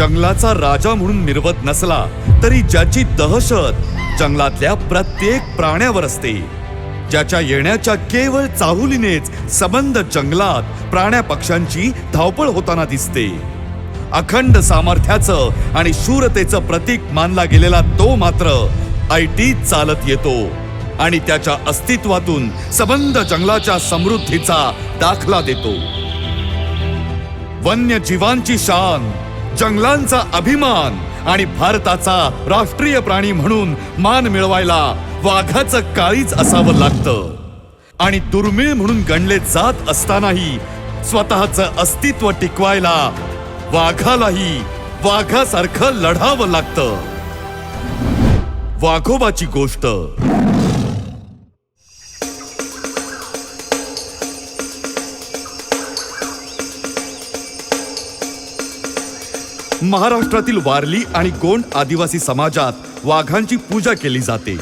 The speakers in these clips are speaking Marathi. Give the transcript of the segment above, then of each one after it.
जंगलाचा राजा म्हणून मिरवत नसला तरी ज्याची दहशत जंगलातल्या प्रत्येक प्राण्यावर असते. ज्याच्या येण्याच्या केवळ चाहुलीनेच सबंध जंगलात प्राण्या पक्ष्यांची धावपळ होताना दिसते. अखंड सामर्थ्याचं आणि शूरतेचं प्रतीक मानला गेलेला तो मात्र ऐटीत चालत येतो आणि त्याच्या अस्तित्वातून सबंध जंगलाच्या समृद्धीचा दाखला देतो. वन्य जीवांची शान जंगलांचा अभिमान आणि भारताचा राष्ट्रीय प्राणी म्हणून मान मिळवायला वाघाचं काळीच असावं लागतं. आणि दुर्मिळ म्हणून गणले जात असतानाही स्वतःचं अस्तित्व टिकवायला वाघालाही वाघासारखं लढावं लागतं. वाघोबाची गोष्ट. महाराष्ट्रातील वारली आणि गोंड आदिवासी समाजात वाघांची पूजा केली जाते.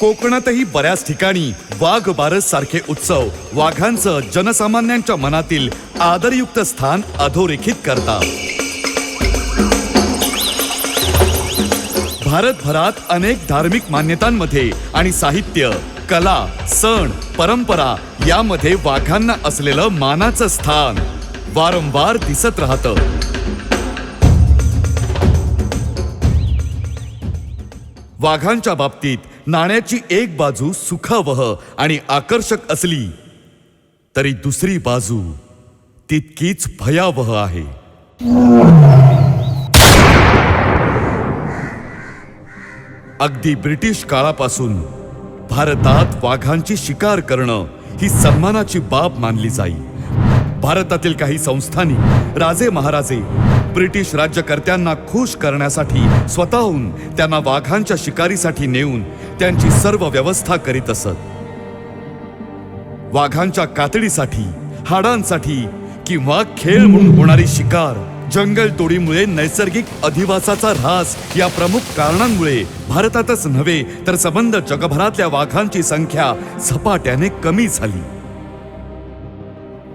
कोकणातही बऱ्याच ठिकाणी वाघ बारस सारखे उत्सव वाघांचं जनसामान्यांच्या मनातील आदरयुक्त स्थान अधोरेखित करतात. भारतभरात अनेक धार्मिक मान्यतांमध्ये आणि साहित्य कला सण परंपरा यामध्ये वाघांना असलेलं मानाचं स्थान वारंवार दिसत राहतं. वाघांच्या बाबतीत नाण्याची एक बाजू सुखावह आणि आकर्षक असली तरी दुसरी बाजू तितकीच भयावह आहे. अगदी ब्रिटिश काळापासून भारतात वाघांची शिकार करणं ही सन्मानाची बाब मानली जाई. भारतातील काही संस्थांनी राजे महाराजे ब्रिटिश राज्यकर्त्यांना खुश करण्यासाठी स्वतःहून त्यांना वाघांच्या शिकारीसाठी नेऊन त्यांची सर्व व्यवस्था करीत असत. वाघांच्या कातडीसाठी हाडांसाठी किंवा खेळ म्हणून होणारी शिकार जंगल तोडीमुळे नैसर्गिक अधिवासाचा ऱ्हास या प्रमुख कारणांमुळे भारतातच नव्हे तर संबंध जगभरातल्या वाघांची संख्या झपाट्याने कमी झाली.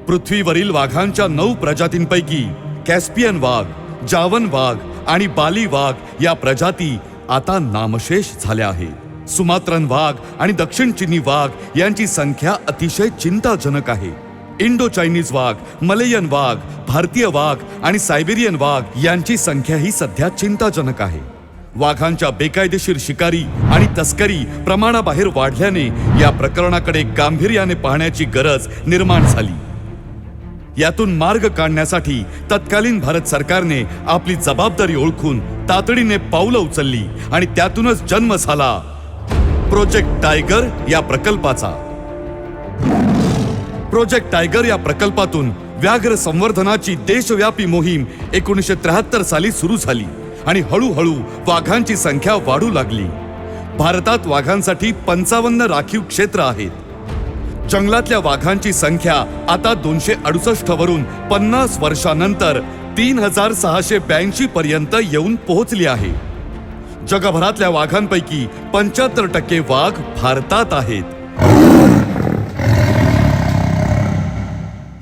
पृथ्वीवरील वाघांच्या नऊ प्रजातींपैकी कॅस्पियन वाघ जावन वाघ आणि बाली वाघ या प्रजाती आता नामशेष झाल्या आहेत सुमात्रन वाघ आणि दक्षिण चिनी वाघ यांची संख्या अतिशय चिंताजनक आहे. इंडो चायनीज वाघ मलेयन वाघ भारतीय वाघ आणि सायबेरियन वाघ यांची संख्या ही सध्या चिंताजनक आहे. वाघांच्या बेकायदेशीर शिकारी आणि तस्करी प्रमाणाबाहेर वाढल्याने या प्रकरणाकडे गांभीर्याने पाहण्याची गरज निर्माण झाली. यातून मार्ग काढण्यासाठी तत्कालीन भारत सरकारने आपली जबाबदारी ओळखून तातडीने पावलं उचलली आणि त्यातूनच जन्म झाला प्रोजेक्ट टायगर या प्रकल्पाचा. प्रोजेक्ट टायगर या प्रकल्पातून व्याघ्र संवर्धनाची देशव्यापी मोहीम एकोणीसशे त्र्याहत्तर साली सुरू झाली आणि हळूहळू वाघांची संख्या वाढू लागली. भारतात वाघांसाठी पंचावन्न राखीव क्षेत्र आहेत. जंगलातल्या वाघांची संख्या आता दोनशे अडुसष्ट वरून पन्नास वर्षानंतर तीन हजार सहाशे ब्याऐंशी पर्यंत येऊन पोहोचली आहे. जगभरातल्या वाघांपैकी पंच्याहत्तर टक्के वाघ भारतात आहेत.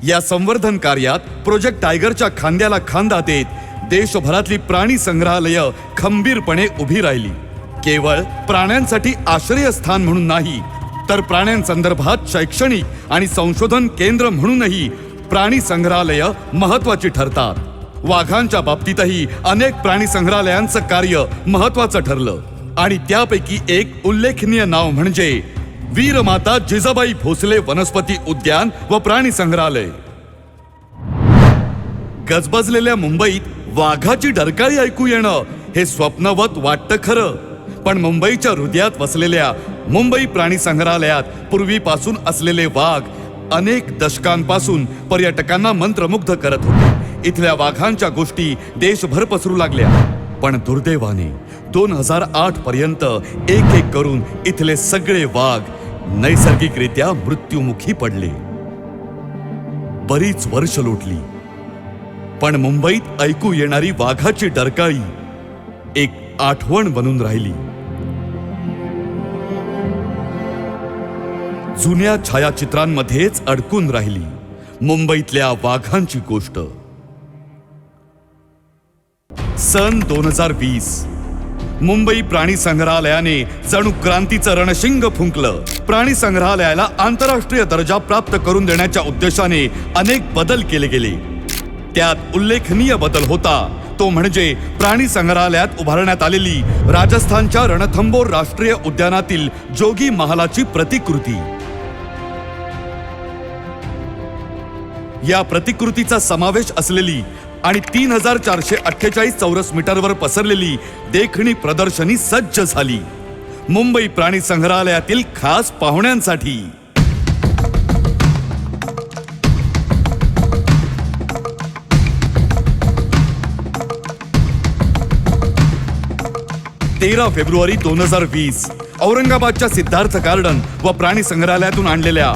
या संवर्धन कार्यात प्रोजेक्ट टायगरच्या खांद्याला खांदा देत देशभरातली प्राणी संग्रहालय खंबीरपणे उभी राहिली. केवळ प्राण्यांसाठी आश्रयस्थान म्हणून नाही तर प्राण्यांसंदर्भात शैक्षणिक आणि संशोधन केंद्र म्हणूनही प्राणी संग्रहालय महत्वाची ठरतात. वाघांच्या बाबतीतही अनेक प्राणी संग्रहालयांचं कार्य महत्वाचं ठरलं. आणि त्यापैकी एक उल्लेखनीय नाव म्हणजे वीरमाता जिजाबाई भोसले वनस्पती उद्यान व प्राणी संग्रहालय. गजबजलेल्या मुंबईत वाघाची डरकाळी ऐकू येणं हे स्वप्नवत वाटतं खरं. पण मुंबईच्या हृदयात वसलेल्या मुंबई प्राणी संग्रहालयात पूर्वीपासून असलेले वाघ अनेक दशकांपासून पर्यटकांना मंत्रमुग्ध करत होते. इथल्या वाघांच्या गोष्टी देशभर पसरू लागल्या. पण दुर्दैवाने दोन हजार आठ पर्यंत एक एक करून इथले सगळे वाघ नैसर्गिकरित्या मृत्युमुखी पडले. बरीच वर्ष लोटली. पण मुंबईत ऐकू येणारी वाघाची डरकाळी एक आठवण बनून राहिली. जुन्या छायाचित्रांमध्येच अडकून राहिली. मुंबईतल्या वाघांची गोष्ट. सन दोन हजार वीस. मुंबई प्राणी संग्रहालयाने जणू क्रांतीचं रणशिंग फुंकलं. प्राणी संग्रहालयाला आंतरराष्ट्रीय दर्जा प्राप्त करून देण्याच्या उद्देशाने अनेक बदल केले गेले. त्यात उल्लेखनीय बदल होता. तो म्हणजे प्राणी संग्रहालयात उभारण्यात आलेली राजस्थानच्या रणथंबोर राष्ट्रीय उद्यानातील जोगी महालाची प्रतिकृती. या प्रतिकृतीचा समावेश असलेली आणि तीन हजार चारशे अठ्ठेचाळीस चौरस मीटरवर पसरलेली देखणी प्रदर्शनी सज्ज झाली. मुंबई प्राणी संग्रहालयातील खास पाहुण्यांसाठी. तेरा फेब्रुवारी दोन हजार वीस औरंगाबादच्या सिद्धार्थ गार्डन व प्राणी संग्रहालयातून आणलेल्या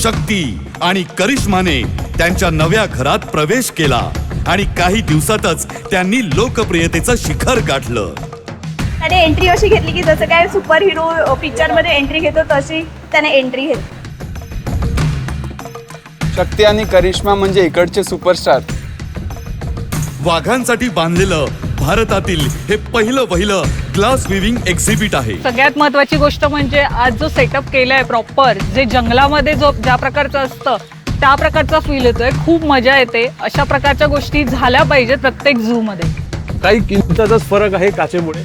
शक्ती आणि करिश्माने त्यांच्या नव्या घरात प्रवेश केला आणि काही दिवसातच त्यांनी लोकप्रियतेचं शिखर गाठलं. त्याने एंट्री अशी घेतली की जसं काय सुपर हिरो पिक्चरमध्ये एंट्री घेतो तशी त्याने एंट्री घेतली. शक्ती आणि करिश्मा म्हणजे इकडचे सुपरस्टार वाघांसाठी बांधलेलं भारतातील हे पहिलं वहिलं ग्लास विविंग एक्झिबिट आहे. सगळ्यात महत्वाची गोष्ट म्हणजे आज जो सेटअप केलाय प्रॉपर जे जंगलामध्ये जो ज्या प्रकारचं असतं त्या प्रकारचा फील येतोय. खूप मजा येते. अशा प्रकारच्या गोष्टी झाल्या पाहिजेत प्रत्येक झू मध्ये. काही किंमताचाच फरक आहे काचेमुळे.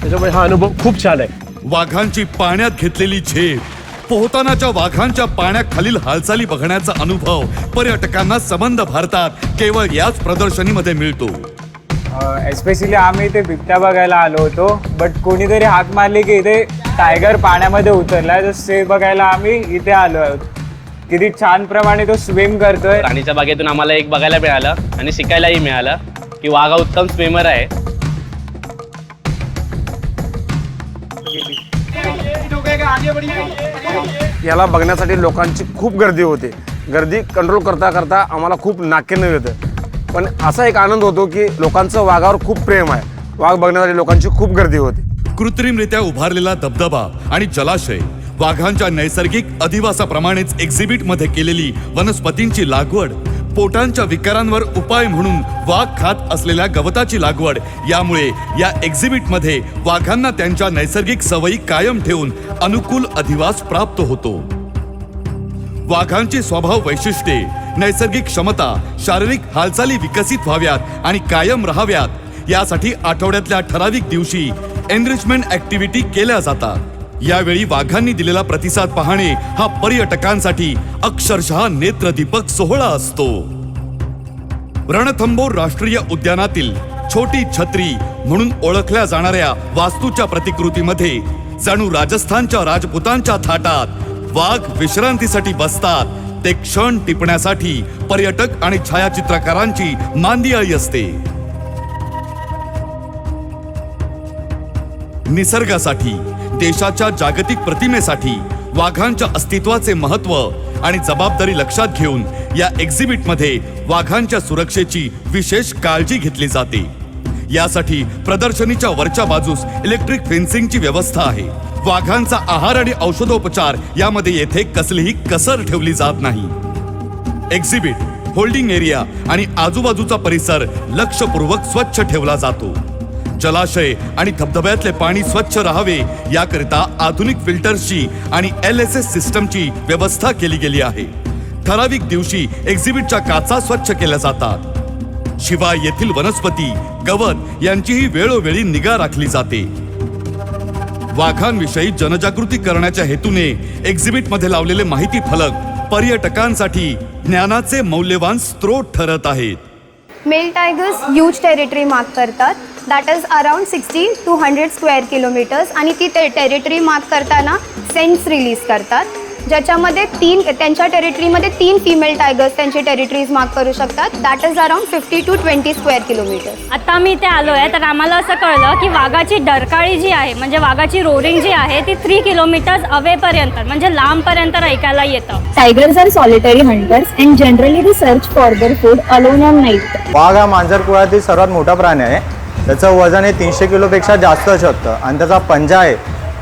त्याच्यामुळे हा अनुभव खूप छान आहे. वाघांची पाण्यात घेतलेली झेप पोहतानाच्या वाघांच्या पाण्याखालील हालचाली बघण्याचा अनुभव पर्यटकांना संबंध भारतात केवळ याच प्रदर्शनीमध्ये मिळतो. एस्पेशली आम्ही इथे बिबट्या बघायला आलो होतो बट कोणीतरी हाक मारली की इथे टायगर पाण्यामध्ये उतरलाय. तर ते बघायला आम्ही इथे आलो आहोत. किती छान प्रमाणे तो स्विम करतोय. राणीच्या बागेतून आम्हाला एक बघायला मिळालं आणि शिकायलाही मिळालं की वाघा उत्तम स्विमर आहे. याला बघण्यासाठी लोकांची खूप गर्दी होते. गर्दी कंट्रोल करता करता आम्हाला खूप नाकेनं येतं. पण असा एक आनंद होतो की लोकांचं वाघावर खूप प्रेम आहे. वाघ बघण्यासाठी लोकांची खूप गर्दी होते. कृत्रिमरित्या उभारलेला धबधबा आणि जलाशय वाघांच्या नैसर्गिक अधिवासाप्रमाणेच एक्झिबिटमध्ये केलेली वनस्पतींची लागवड पोटांच्या विकारांवर उपाय म्हणून वाघ खात असलेल्या गवताची लागवड यामुळे या एक्झिबिटमध्ये वाघांना त्यांच्या नैसर्गिक सवयी कायम ठेवून अनुकूल अधिवास प्राप्त होतो. वाघांची स्वभाव वैशिष्ट्ये नैसर्गिक क्षमता शारीरिक हालचाली विकसित व्हाव्यात आणि कायम राहाव्यात यासाठी आठवड्यातल्या ठराविक दिवशी एनरिचमेंट ऍक्टिव्हिटी केल्या जातात. यावेळी वाघांनी दिलेला प्रतिसाद पाहणे हा पर्यटकांसाठी अक्षरशः नेत्रदीपक सोहळा असतो. रणथंबोर राष्ट्रीय उद्यानातील छोटी छत्री म्हणून ओळखल्या जाणाऱ्या वास्तूच्या प्रतिकृतीमध्ये जणू राजस्थानच्या राजपुतांच्या थाटात वाघ विश्रांतीसाठी बसतात. ते क्षण टिपण्यासाठी पर्यटक आणि छायाचित्रकारांची मांदियाळी असते. निसर्गासाठी देशाच्या जागतिक प्रतिमेसाठी वाघांच्या अस्तित्वाचे महत्त्व आणि जबाबदारी लक्षात घेऊन या एक्झिबिटमध्ये वाघांच्या सुरक्षेची विशेष काळजी घेतली जाते. यासाठी प्रदर्शनीच्या वरच्या बाजूस इलेक्ट्रिक फेन्सिंगची व्यवस्था आहे. वाघांचा आहार आणि औषधोपचार यामध्ये येथे कसलीही कसर ठेवली जात नाही. एक्झिबिट होल्डिंग एरिया आणि आजूबाजूचा परिसर लक्षपूर्वक स्वच्छ ठेवला जातो. जलाशय आणि धबधब्यातले पाणी स्वच्छ राहावे याकरिता आधुनिक फिल्टर्सची आणि एल एस एस सिस्टमची व्यवस्था केली गेली आहे. ठराविक दिवशी एक्झिबिटच्या काचा स्वच्छ केल्या जातात. शिवाय येथील वनस्पती गवत यांचीही वेळोवेळी निगा राखली जाते. वाघांविषयी जनजागृती करण्याच्या हेतूने एक्झिबिटमध्ये लावलेले माहिती फलक पर्यटकांसाठी ज्ञानाचे मौल्यवान स्रोत ठरत आहेत. Male tigers huge territory mark करतात. That is around sixty to hundred square kilometres आणि ती ते टेरिटरी मार्क करताना सेन्स रिलीज करतात. ज्याच्यामध्ये तीन त्यांच्या टेरिटरीमध्ये तीन फिमेल टायगर्स त्यांची टेरिटरीज मार्क करू शकतात. That is around fifty to twenty square kilometres आता आम्ही इथे आलो आहे तर आम्हाला असं कळलं की वाघाची डरकाळी जी आहे म्हणजे वाघाची रोरिंग जी आहे ती थ्री किलोमीटर्स अवेपर्यंत म्हणजे लांबपर्यंत ऐकायला येतं. Tigers are solitary hunters and generally they search for their food alone on night वाघ हा मांजर कुळातील सर्वात मोठा प्राणी आहे. त्याचं वजन हे तीनशे किलोपेक्षा जास्त शकतं आणि त्याचा पंजा आहे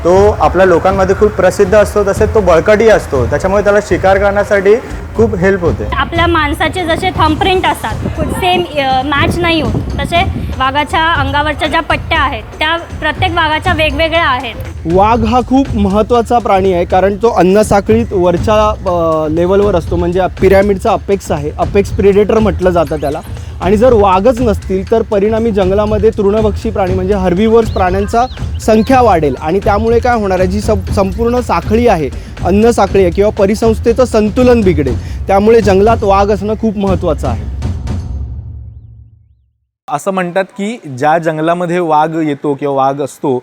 तो आपल्या लोकांमध्ये खूप प्रसिद्ध असतो तसेच तो बळकटी असतो. त्याच्यामुळे त्याला शिकार करण्यासाठी खूप हेल्प होते. आपल्या माणसाचे जसे थंबप्रिंट असतात सेम मॅच नाही होत. तसे वाघाच्या अंगावरच्या ज्या पट्ट्या आहेत त्या प्रत्येक वाघाच्या वेगवेगळ्या आहेत. वाघ हा खूप महत्त्वाचा प्राणी आहे कारण तो अन्न साखळीत वरच्या लेवलवर असतो. म्हणजे पिरॅमिडचा अपेक्स आहे. अपेक्स प्रिडेटर म्हटलं जातं त्याला. आणि जर वाघच नसतील तर परिणामी जंगलामध्ये तृणभक्षी प्राणी म्हणजे हर्बीवर्स प्राण्यांचा संख्या वाढेल. आणि त्यामुळे काय होणार आहे जी सं संपूर्ण साखळी आहे अन्न साखळी आहे किंवा परिसंस्थेचं संतुलन बिघडेल त्यामुळे जंगलात वाघ असणं खूप महत्त्वाचं आहे. असं म्हणतात की ज्या जंगलामध्ये वाघ येतो किंवा वाघ असतो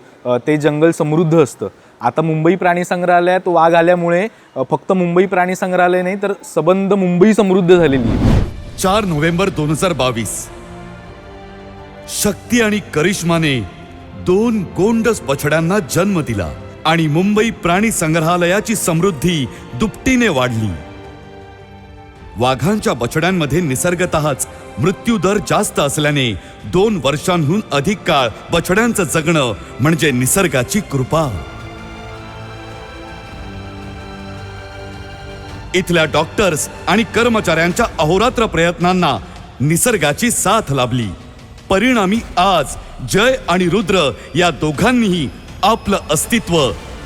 ते जंगल समृद्ध असतं. आता मुंबई प्राणी संग्रहालयात वाघ आल्यामुळे फक्त मुंबई प्राणी संग्रहालय नाही तर सबंध मुंबई समृद्ध झालेली आहे. चार नोव्हेंबर दोन हजार बावीस. शक्ती आणि करिश्माने दोन गोंडस बछड्यांना जन्म दिला आणि मुंबई प्राणी संग्रहालयाची समृद्धी दुपटीने वाढली. वाघांच्या बछड्यांमध्ये निसर्गतःच मृत्यूदर जास्त असल्याने दोन वर्षांहून अधिक काळ बछड्यांचं जगणं म्हणजे निसर्गाची कृपा. इथल्या डॉक्टर्स आणि कर्मचाऱ्यांच्या अहोरात्र प्रयत्नांना निसर्गाची साथ लाभली. परिणामी आज जय आणि रुद्र या दोघांनीही आपलं अस्तित्व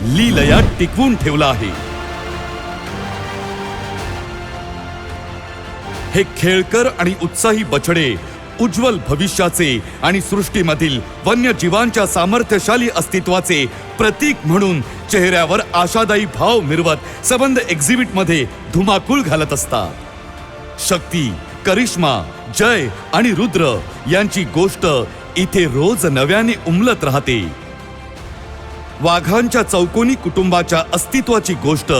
लीलया टिकवून ठेवलं आहे. हे खेळकर आणि उत्साही बछडे उज्ज्वल भविष्याचे आणि सृष्टीमधील वन्यजीवांच्या सामर्थ्यशाली अस्तित्वाचे प्रतीक म्हणून चेहऱ्यावर आशादायी भाव मिरवत सबंध एक्झिबिटमध्ये धुमाकूळ घालत असतात. शक्ती करिश्मा जय आणि रुद्र यांची गोष्ट इथे रोज नव्याने उमलत राहते. वाघांच्या चौकोनी कुटुंबाच्या अस्तित्वाची गोष्ट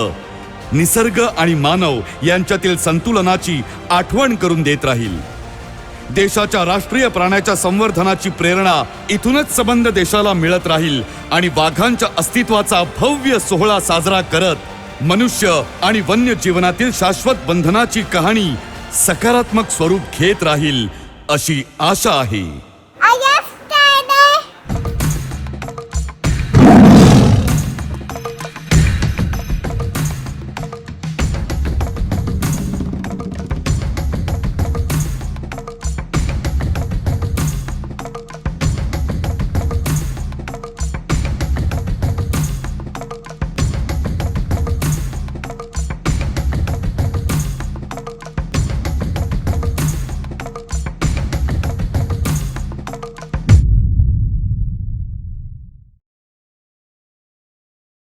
निसर्ग आणि मानव यांच्यातील संतुलनाची आठवण करून देत राहील. देशाच्या राष्ट्रीय प्राण्याच्या संवर्धनाची प्रेरणा इथूनच संबंध देशाला मिळत राहील आणि वाघांच्या अस्तित्वाचा भव्य सोहळा साजरा करत मनुष्य आणि वन्य जीवनातील शाश्वत बंधनाची कहाणी सकारात्मक स्वरूप घेत राहील अशी आशा आहे.